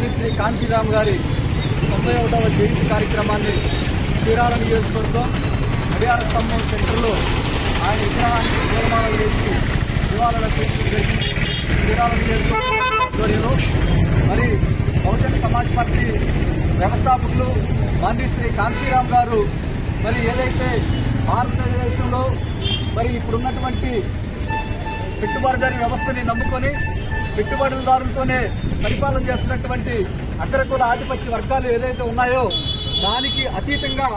మాన్యశ్రీ కాంశీరామ్ గారి తొంభై ఒకటవ జయంతి కార్యక్రమాన్ని చీరాల నియోజకవర్గం అడియార స్తంభం సెంటర్లో ఆయన విగ్రహానికి పూలమాలలు వేసి నివాళులర్పించడం జరిగింది. చీరాల నియోజకవర్గం మరి బహుజన సమాజ్ పార్టీ వ్యవస్థాపకులు శ్రీ కాంశీరామ్ గారు మరి ఏదైతే భారతదేశంలో మరి ఇప్పుడున్నటువంటి పెట్టుబడిదారి వ్యవస్థని నమ్ముకొని పెట్టుబడిదారులతోనే పరిపాలన చేస్తున్నటువంటి అగ్రకుల ఆధిపత్య వర్గాలు ఏదైతే ఉన్నాయో దానికి అతీతంగా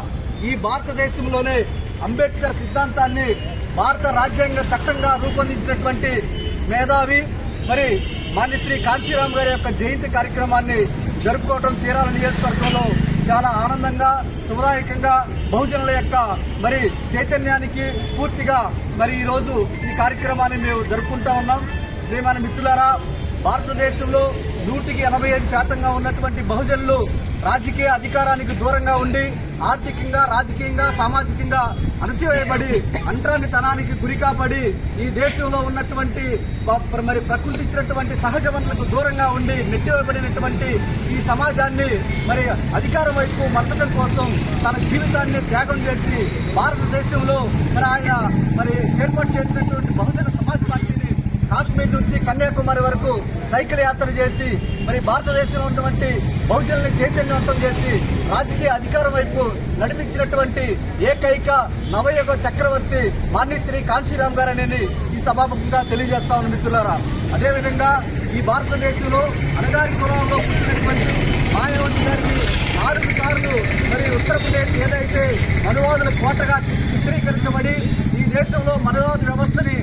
ఈ భారతదేశంలోనే అంబేద్కర్ సిద్ధాంతాన్ని భారత రాజ్యాంగ చట్టంగా రూపొందించినటువంటి మేధావి మరి మాన్యశ్రీ కాంశీరామ్ గారి యొక్క జయంతి కార్యక్రమాన్ని జరుపుకోవడం చీరాల నియోజకవర్గంలో చాలా ఆనందంగా శుభదాయకంగా బహుజనుల యొక్క మరి చైతన్యానికి స్ఫూర్తిగా మరి ఈ రోజు ఈ కార్యక్రమాన్ని మేము జరుపుకుంటా ఉన్నాం. ప్రేమాన మిత్రులారా భారతదేశంలో నూటికి ఎనభై ఐదు శాతంగా ఉన్నటువంటి బహుజనులు రాజకీయ అధికారానికి దూరంగా ఉండి ఆర్థికంగా రాజకీయంగా సామాజికంగా అణచివేయబడి అంటరానితనానికి గురి కాబడి ఈ దేశంలో ఉన్నటువంటి మరి ప్రకృతి ఇచ్చినటువంటి సహజ వనరులకు దూరంగా ఉండి నెట్టివేయబడినటువంటి ఈ సమాజాన్ని మరి అధికారం వైపు మరచడం కోసం తన జీవితాన్ని త్యాగం చేసి భారతదేశంలో మరి ఆయన మరి ఏర్పాటు చేసినటువంటి బహుజన సమాజ్ పార్టీని కాశ్మీర్ నుంచి కన్యాకుమారి వరకు సైకిల్ యాత్ర చేసి మరి భారతదేశంలో ఉన్నటువంటి బహుజనుల్ని చైతన్యవంతం చేసి రాజకీయ అధికారం వైపు నడిపించినటువంటి ఏకైక నవయుగ చక్రవర్తి మాన్యశ్రీ కాంశీరామ్ గారని ఈ సభాముఖంగా తెలియజేస్తా ఉన్న మిత్రులారా. అదేవిధంగా ఈ భారతదేశంలో అనగారి కులంలో పుట్టినటువంటి మాయావతి గారిని నాలుగు సార్లు మరి ఉత్తరప్రదేశ్ ఏదైతే అనువాదుల కోటగా చి- చిత్రీకరించబడి ఈ దేశంలో మనవాద వ్యవస్థని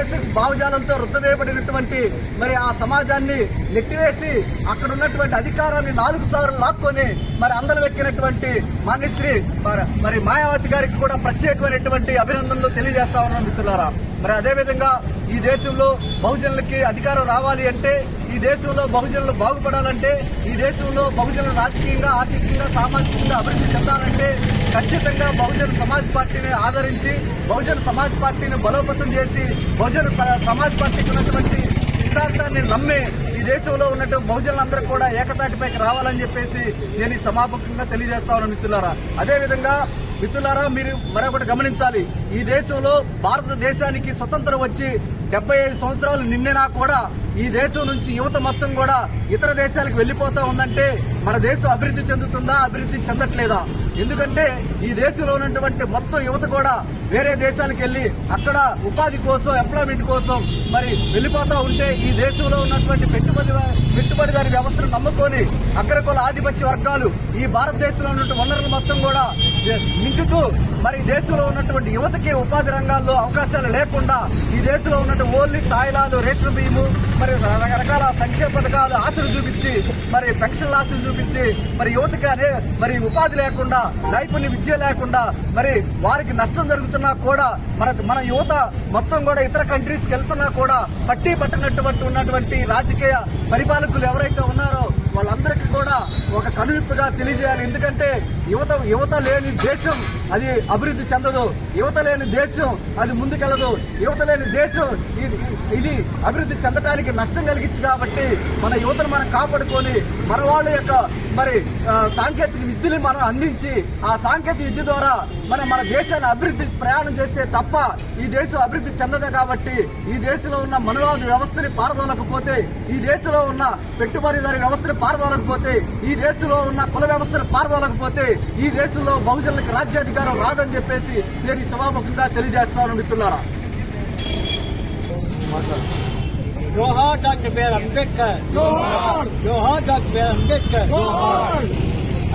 ఆర్ఎస్ఎస్ భావజాలంతో రుద్దవేయబడినటువంటి మరి ఆ సమాజాన్ని నెట్టివేసి అక్కడ ఉన్నటువంటి అధికారాన్ని నాలుగు సార్లు లాక్కొని మరి అందరం ఎక్కినటువంటి మాన్యశ్రీ మరి- మరి మాయావతి గారికి కూడా ప్రత్యేకమైనటువంటి అభినందనలు తెలియజేస్తా ఉన్నాం మిత్రులారా. మరి అదేవిధంగా ఈ దేశంలో బహుజనులకి అధికారం రావాలి అంటే ఈ దేశంలో బహుజనులు బాగుపడాలంటే ఈ దేశంలో బహుజనులు రాజకీయంగా ఆర్థికంగా సామాజికంగా అభివృద్ధి చెందాలంటే ఖచ్చితంగా బహుజన సమాజ్ పార్టీని ఆదరించి బహుజన సమాజ్ పార్టీని బలోపేతం చేసి బహుజన ప- సమాజ్ పార్టీకి ఉన్నటువంటి సిద్ధాంతాన్ని నమ్మి ఈ దేశంలో ఉన్నటువంటి బహుజనులందరూ కూడా ఏకతాటిపైకి రావాలని చెప్పేసి నేను ఈ సమాపకంగా తెలియజేస్తా ఉన్నాను మిత్రులారా. అదేవిధంగా మిత్రులారా మీరు మరొకటి గమనించాలి. ఈ దేశంలో భారతదేశానికి స్వతంత్రం వచ్చి డెబ్బై ఐదు సంవత్సరాలు నిండినా కూడా ఈ దేశం నుంచి యువత మొత్తం కూడా ఇతర దేశాలకు వెళ్ళిపోతా ఉందంటే మన దేశం అభివృద్ధి చెందుతుందా అభివృద్ధి చెందట్లేదా? ఎందుకంటే ఈ దేశంలో ఉన్నటువంటి మొత్తం యువత కూడా వేరే దేశాలకు వెళ్ళి అక్కడ ఉపాధి కోసం ఎంప్లాయ్మెంట్ కోసం మరి వెళ్ళిపోతా ఉంటే ఈ దేశంలో ఉన్నటువంటి పెట్టుబడి పెట్టుబడిదారి వ్యవస్థను నమ్ముకొని అగ్రకుల ఆధిపత్య వర్గాలు ఈ భారతదేశంలో ఉన్నటువంటి వనరులు మొత్తం కూడా నింపుతూ మరి దేశంలో ఉన్నటువంటి యువతకి ఉపాధి రంగాల్లో అవకాశాలు లేకుండా ఈ దేశంలో ఉన్న ఉన్నటువంటి ఓన్లీ తాయిలాలు రేషన్ బియ్యము మరి రకరకాల సంక్షేమ పథకాలు ఆశలు చూపించి మరి పెన్షన్ల ఆశలు చూపించి మరి యువతకి మరి ఉపాధి లేకుండా నైపుణ్య విద్య లేకుండా మరి వారికి నష్టం జరుగుతున్నా కూడా మన మన యువత మొత్తం కూడా ఇతర కంట్రీస్కి వెళ్తున్నా కూడా పట్టి పట్టినటువంటి ఉన్నటువంటి రాజకీయ పరిపాలకులు ఎవరైతే ఉన్నారో వాళ్ళందరికీ కూడా ఒక కనువిప్పుగా తెలియజేయాలి. ఎందుకంటే యువత యువత లేని దేశం అది అభివృద్ధి చెందదు. యువత లేని దేశం అది ముందుకెళ్ళదు యువత లేని దేశం ఇది ఇది అభివృద్ధి చెందడానికి నష్టం కలిగించి కాబట్టి మన యువతను మనం కాపాడుకొని మన వాళ్ళ యొక్క మరి సాంకేతిక విద్యని మనం అందించి ఆ సాంకేతిక విద్య ద్వారా మన మన దేశాన్ని అభివృద్ధి ప్రయాణం చేస్తే తప్ప ఈ దేశం అభివృద్ధి చెందదు కాబట్టి ఈ దేశంలో ఉన్న మనువాద వ్యవస్థని పారదోలకపోతే ఈ దేశంలో ఉన్న పెట్టుబడిదారి వ్యవస్థని పారదోలకపోతే ఈ దేశంలో ఉన్న కుల వ్యవస్థను పారదోలకపోతే ఈ దేశంలో బహుజనులకు రాజ్యాధికారం రాదని చెప్పేసి నేను సభాముఖంగా తెలియజేస్తాను మిత్రులారా. జోహార్ డాక్టర్ బిఆర్ అంబేద్కర్ జోహార్ doctor B R Ambedkar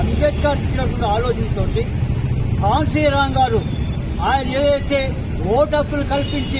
Ambedkar ఇచ్చినటువంటి ఆలోచనతోటి కాన్సీరామ్ గారు ఆయన ఏదైతే ఓటు హక్కులు కల్పించి